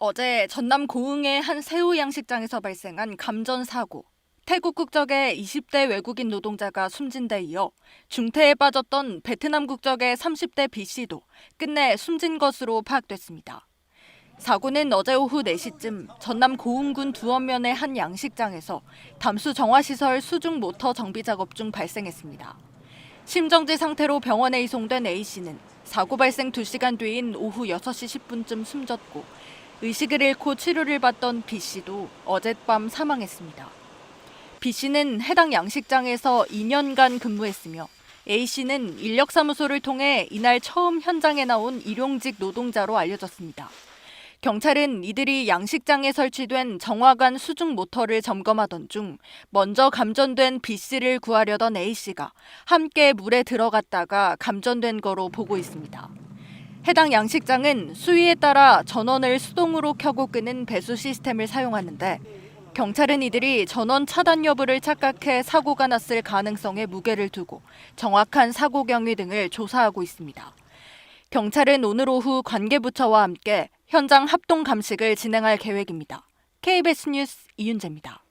어제 전남 고흥의 한 새우 양식장에서 발생한 감전 사고. 태국 국적의 20대 외국인 노동자가 숨진 데 이어 중태에 빠졌던 베트남 국적의 30대 B 씨도 끝내 숨진 것으로 파악됐습니다. 사고는 어제 오후 4시쯤 전남 고흥군 두원면의 한 양식장에서 담수 정화시설 수중 모터 정비 작업 중 발생했습니다. 심정지 상태로 병원에 이송된 A 씨는 사고 발생 2시간 뒤인 오후 6시 10분쯤 숨졌고 의식을 잃고 치료를 받던 B 씨도 어젯밤 사망했습니다. B 씨는 해당 양식장에서 2년간 근무했으며 A 씨는 인력사무소를 통해 이날 처음 현장에 나온 일용직 노동자로 알려졌습니다. 경찰은 이들이 양식장에 설치된 정화관 수중 모터를 점검하던 중 먼저 감전된 B 씨를 구하려던 A 씨가 함께 물에 들어갔다가 감전된 거로 보고 있습니다. 해당 양식장은 수위에 따라 전원을 수동으로 켜고 끄는 배수 시스템을 사용하는데 경찰은 이들이 전원 차단 여부를 착각해 사고가 났을 가능성에 무게를 두고 정확한 사고 경위 등을 조사하고 있습니다. 경찰은 오늘 오후 관계부처와 함께 현장 합동 감식을 진행할 계획입니다. KBS 뉴스 이윤재입니다.